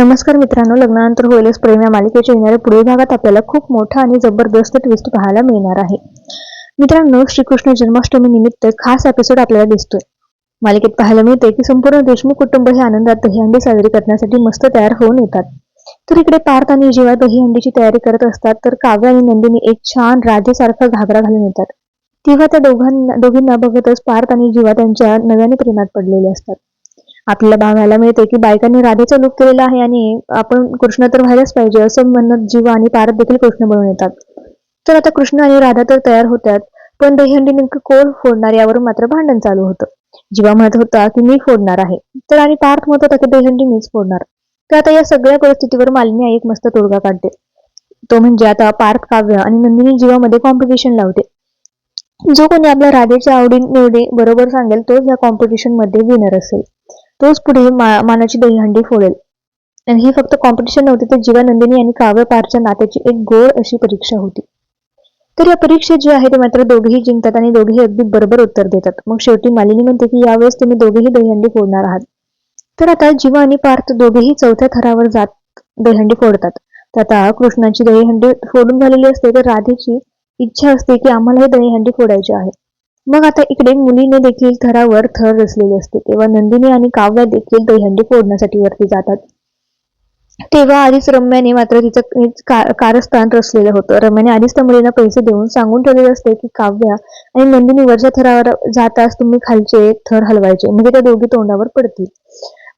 नमस्कार मित्रांनो लग्नानंतर होईलच प्रेम या मालिकेच्या येणाऱ्या पुढील भागात आपल्याला खूप मोठा आणि जबरदस्त ट्विस्ट पाहायला मिळणार आहे. मित्रांनो श्रीकृष्ण जन्माष्टमी निमित्त खास एपिसोड आपल्याला दिसतोय. मालिकेत पाहायला मिळते की संपूर्ण देशमुख कुटुंब हे आनंदात दहीहंडी साजरी करण्यासाठी मस्त तयार होऊन येतात. तर इकडे पार्थ आणि जीवा दहीहंडीची तयारी करत असतात तर काव्य आणि नंदिनी एक छान राधेसारखा घागरा घालून येतात. तेव्हा त्या दोघांना दोघींना बघतच पार्थ आणि जीवा त्यांच्या नव्याने प्रेमात पडलेले असतात. आपल्याला बघायला मिळते की बायकांनी राधेचा लुक केलेला आहे आणि आपण कृष्ण तर व्हायलाच पाहिजे असं म्हणत जीव आणि पारत देखील कृष्ण बनून येतात. तर आता कृष्ण आणि राधा तर तयार होतात पण दहीहंडी नेमकं कोण फोडणार यावर मात्र भांडण चालू होतं. जीवा म्हणत होता की मी फोडणार आहे तर आणि पार्थ म्हणत होता की दहीहंडी मीच फोडणार. तर आता या सगळ्या परिस्थितीवर मालिनी आई एक मस्त तोडगा काढते. तो म्हणजे आता पार्थ काव्य आणि नंदिनी जीवामध्ये कॉम्पिटिशन लावते. जो कोणी आपल्या राधेच्या आवडी निवडी बरोबर सांगेल तोच या कॉम्पिटिशनमध्ये विनर असेल. तोच पुढे मा मानाची दहीहंडी फोडेल. आणि ही फक्त कॉम्पिटिशन नव्हती तर जीवा नंदिनी आणि काव्य पारच्या नात्याची एक गोड अशी परीक्षा होती. तर या परीक्षेत जे आहे ते मात्र दोघेही जिंकतात आणि दोघेही अगदी बरोबर उत्तर देतात. मग शेवटी मालिनी म्हणते की यावेळेस तुम्ही दोघेही दहीहंडी फोडणार आहात. तर आता जीवा आणि पार्थ दोघेही चौथ्या थरावर जात दहीहंडी फोडतात. तर आता कृष्णाची दहीहंडी फोडून झालेली असते तर राधेची इच्छा असते की आम्हालाही दहीहंडी फोडायची आहे. मग आता इकडे मुलीने देखील थरावर थर रचलेले असते. तेव्हा नंदिनी आणि काव्या देखील दहीहंडी फोडण्यासाठी वरती जातात. तेव्हा आधीच रम्याने मात्र तिचं कारस्थान रचलेलं होतं. रम्याने आधीच त्या मुलीला पैसे देऊन सांगून ठेवलेले असते की काव्या आणि नंदिनी वरच्या थरावर जाताच तुम्ही खालचे थर हलवायचे. म्हणजे त्या दोघी तोंडावर पडतील.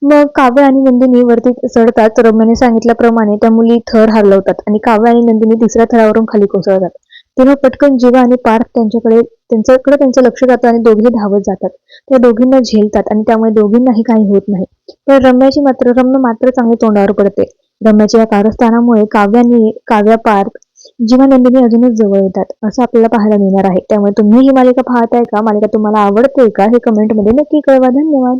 मग काव्य आणि नंदिनी वरती चढताच रम्याने सांगितल्याप्रमाणे त्या मुली थर हलवतात आणि काव्य आणि नंदिनी तिसऱ्या थरावरून खाली कोसळतात. तेव्हा पटकन जीवा आणि पार्थ त्यांच्याकडे त्यांच्याकडे त्यांचं लक्ष जातं आणि दोघे धावत जातात. त्या दोघींना झेलतात आणि त्यामुळे दोघींनाही काही होत नाही. तर रम्याची मात्र रम्य मात्र चांगली तोंडावर पडते. रम्याच्या या कारस्थानामुळे काव्याने काव्या पार्थ जीवा नंदिनी अजूनच जवळ येतात. असं आपल्याला पाहायला मिळणार आहे. त्यामुळे तुम्ही ही मालिका पाहताय का? मालिका तुम्हाला आवडते का? हे कमेंटमध्ये नक्की कळवा. धन्यवाद.